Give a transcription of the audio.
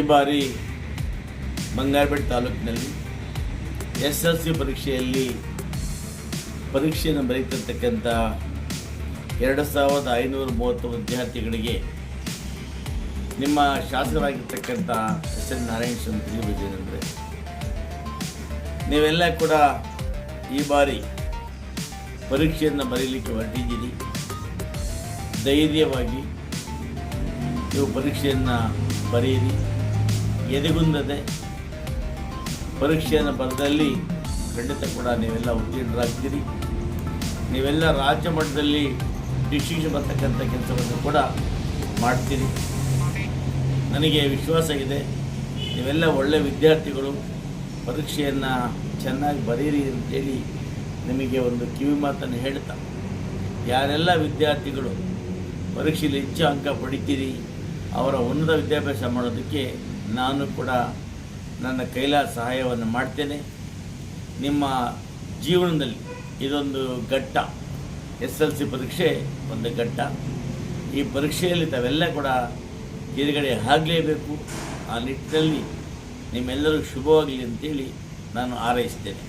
ಈ ಬಾರಿ ಬಂಗಾರಪೇಟೆ ತಾಲೂಕಿನಲ್ಲಿ ಎಸ್ ಎಲ್ ಸಿ ಪರೀಕ್ಷೆಯಲ್ಲಿ ಪರೀಕ್ಷೆಯನ್ನು ಬರೀತಿರ್ತಕ್ಕಂಥ ಎರಡು ಸಾವಿರದ ಐನೂರ ಮೂವತ್ತು ವಿದ್ಯಾರ್ಥಿಗಳಿಗೆ ನಿಮ್ಮ ಶಾಸಕರಾಗಿರ್ತಕ್ಕಂಥ ಎಸ್ ಎನ್ ನಾರಾಯಣ ಸ್ವಾಮಿ ತಿಳಿಬಿದ್ದೇನೆಂದರೆ ನೀವೆಲ್ಲ ಕೂಡ ಈ ಬಾರಿ ಪರೀಕ್ಷೆಯನ್ನು ಬರೀಲಿಕ್ಕೆ ಹೊರಟಿದ್ದೀರಿ. ಧೈರ್ಯವಾಗಿ ನೀವು ಪರೀಕ್ಷೆಯನ್ನು ಬರೆಯಿರಿ. ಎದೆಗುಂದದೆ ಪರೀಕ್ಷೆಯನ್ನು ಬರೆದಲ್ಲಿ ಖಂಡಿತ ಕೂಡ ನೀವೆಲ್ಲ ಉತ್ತೀರ್ಣರಾಗ್ತೀರಿ. ನೀವೆಲ್ಲ ರಾಜ್ಯ ಮಟ್ಟದಲ್ಲಿ ಡಿಸಿಷನ್ ಬರ್ತಕ್ಕಂಥ ಕೆಲಸವನ್ನು ಕೂಡ ಮಾಡ್ತೀರಿ. ನನಗೆ ವಿಶ್ವಾಸ ಇದೆ, ನೀವೆಲ್ಲ ಒಳ್ಳೆಯ ವಿದ್ಯಾರ್ಥಿಗಳು, ಪರೀಕ್ಷೆಯನ್ನು ಚೆನ್ನಾಗಿ ಬರೀರಿ ಅಂತೇಳಿ ನಿಮಗೆ ಒಂದು ಕಿವಿ ಮಾತನ್ನು ಹೇಳ್ತಾ, ಯಾರೆಲ್ಲ ವಿದ್ಯಾರ್ಥಿಗಳು ಪರೀಕ್ಷೆಯಲ್ಲಿ ಹೆಚ್ಚು ಅಂಕ ಪಡಿತೀರಿ, ಅವರ ಉನ್ನತ ವಿದ್ಯಾಭ್ಯಾಸ ಮಾಡೋದಕ್ಕೆ ನಾನು ಕೂಡ ನನ್ನ ಕೈಲ ಸಹಾಯವನ್ನು ಮಾಡ್ತೇನೆ. ನಿಮ್ಮ ಜೀವನದಲ್ಲಿ ಇದೊಂದು ಘಟ್ಟ, ಎಸ್ ಎಲ್ ಸಿ ಪರೀಕ್ಷೆ ಒಂದು ಘಟ್ಟ. ಈ ಪರೀಕ್ಷೆಯಲ್ಲಿ ತಾವೆಲ್ಲ ಕೂಡ ತಿರುಗಡೆ ಆಗಲೇಬೇಕು. ಆ ನಿಟ್ಟಿನಲ್ಲಿ ನಿಮ್ಮೆಲ್ಲರಿಗೂ ಶುಭವಾಗಲಿ ಅಂತೇಳಿ ನಾನು ಹಾರೈಸ್ತೇನೆ.